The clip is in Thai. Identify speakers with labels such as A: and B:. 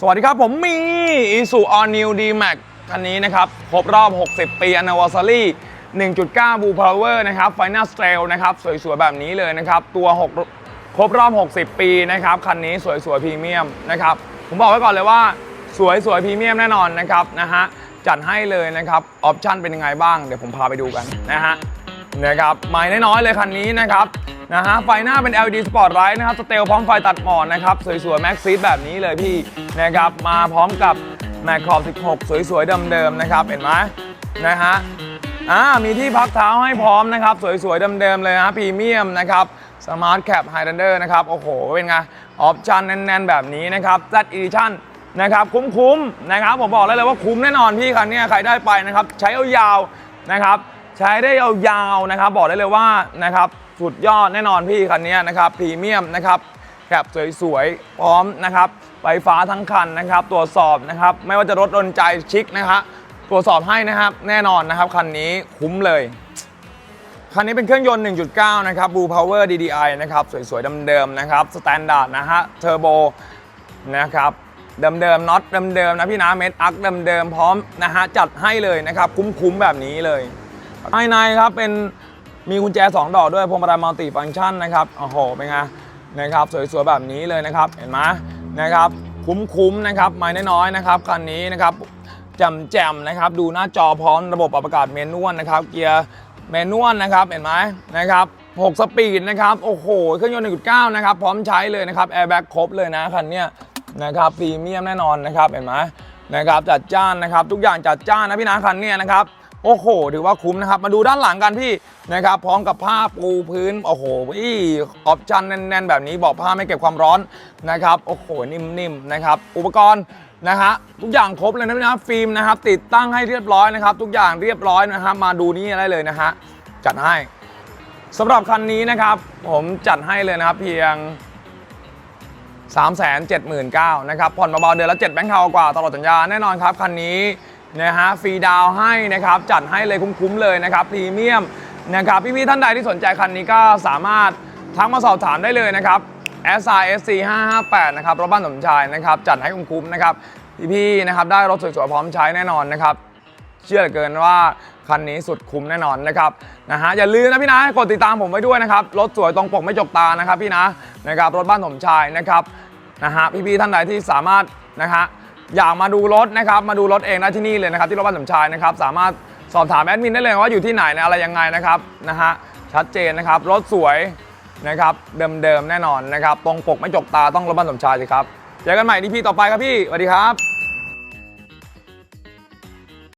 A: สวัสดีครับผมมี Isuzu All New D-Max คันนี้นะครับครบรอบ 60 ปี Anniversary 1.9 Blue Power นะครับ Final Trail นะครับ สวยๆ แบบนี้เลยนะครับ ตัว 6 ครบรอบ 60 ปีนะครับ คันนี้สวยๆพรีเมียมนะครับ ผมบอกไว้ก่อนเลยว่า สวยๆพรีเมียมแน่นอนนะครับนะฮะจัดให้เลยนะครับ ออปชั่นเป็นยังไงบ้าง เดี๋ยวผมพาไปดูกันนะฮะนะครับใหม่น้อยๆเลยคันนี้นะครับ นะฮะไฟหน้าเป็น LED Spotlight นะครับสเตลพร้อมไฟตัดหมอนนะครับ สวยๆ แม็กซีดแบบนี้เลยพี่นะครับมาพร้อมกับแมคขอบ 16 สวยๆ เดิมๆ นะครับ เห็นไหมนะฮะอ่ามีที่พักเท้าให้พร้อมนะครับ สวยๆ เดิมๆ เลยนะพรีเมียมนะครับสมาร์ทแคปไฮ l นเดอร์นะครับ โอ้โห เป็นไง ออปชั่นแน่นๆ แบบนี้นะครับ Z Edition นะครับ คุ้มๆ นะครับ ผมบอกเลยเลยว่าคุ้มแน่นอนพี่คันนี้ใครได้ไปนะครับ ใช้ยาวๆนะครับ ใช้ได้ยาวๆนะครับ บอกได้เลยว่านะครับ สุดยอดแน่นอนพี่คันนี้นะครับพรีเมียมนะครับแคปสวยๆพร้อมนะครับไฟฟ้าทั้งคันนะครับ ตรวจสอบนะครับ ไม่ว่าจะรถดนใจชิคนะครับตรวจสอบให้นะครับ แน่นอนนะครับคันนี้คุ้มเลยคันนี้เป็นเครื่องยนต์ 1.9 นะครับ Blue Power DDI นะครับ สวยๆเดิมๆนะครับ สแตนดาร์ดนะฮะ เทอร์โบนะครับ เดิมๆน็อตเดิมๆนะพี่นะเม็ดอักเดิมๆพร้อมนะฮะ จัดให้เลยนะครับ คุ้มๆแบบนี้เลยภายในครับเป็น มีกุญแจ 2 ดอกด้วยพวงมาลัยมัลติฟังก์ชันนะครับโอ้โหเป็นไงนะครับสวยๆแบบนี้เลยนะครับ เห็นไหมนะครับคุ้มๆนะครับไม่น้อยๆนะครับคันนี้นะครับแจ่มๆนะครับดูหน้าจอพร้อมระบบปรับอากาศเมนนวลนะครับเกียร์เมนนวลนะครับเห็นไหมนะครับ6สปีดนะครับโอ้โหเครื่องยนต์1.9นะครับพร้อมใช้เลยนะครับแอร์แบ็กครบเลยนะคันนี้นะครับพรีเมียมแน่นอนนะครับเห็นไหมนะครับจัดจ้านนะครับทุกอย่างจัดจ้านนะพี่นะคันนี้นะครับ โอ้โห ถือว่าคุ้มนะครับ มาดูด้านหลังกันพี่นะครับ พร้อมกับผ้าปูพื้น โอ้โหอีออปชั่นแน่นๆ แบบนี้บอกผ้าไม่เก็บความร้อนนะครับ โอ้โห นิ่มๆ นะครับ อุปกรณ์นะฮะทุกอย่างครบเลยนะพี่นะฟิล์มนะครับ ติดตั้งให้เรียบร้อยนะครับ ทุกอย่างเรียบร้อยนะครับ มาดูนี่ได้เลยนะฮะ จัดให้สำหรับคันนี้นะครับ ผมจัดให้เลยนะครับเพียง3 7 9 0 0 0นะครับ ผ่อนเบาๆเดือนละ7แบงค์เทากว่าตลอดสัญญา แน่นอนครับ คันนี้ นะฮะฟรีดาวให้นะครับจัดให้เลยคุ้มๆเลยนะครับพรีเมียมนะครับพี่ๆท่านใดที่สนใจคันนี้ก็สามารถทักมาสอบถามได้เลยนะครับ S I S C 558นะครับรถบ้านสมชายนะครับจัดให้คุ้มๆนะครับพี่ๆนะครับได้รถสวยๆพร้อมใช้แน่นอนนะครับเชื่อเหลือเกินว่าคันนี้สุดคุ้มแน่นอนนะครับนะฮะอย่าลืมนะพี่นะกดติดตามผมไว้ด้วยนะครับรถสวยตรงปกไม่จกตานะครับพี่นะนะครับรถบ้านสมชายนะครับนะฮะพี่ๆท่านใดที่สามารถนะฮะ อยากมาดูรถนะครับมาดูรถเองได้ที่นี่เลยนะครับที่รถบ้านสมชายนะครับสามารถสอบถามแอดมินได้เลยว่าอยู่ที่ไหนนะอะไรยังไงนะครับนะฮะชัดเจนนะครับรถสวยนะครับเดิมๆแน่นอนนะครับตรงปกไม่จกตาต้องรถบ้านสมชายสิครับเจอกันใหม่ที่พี่ต่อไปครับพี่สวัสดีครับ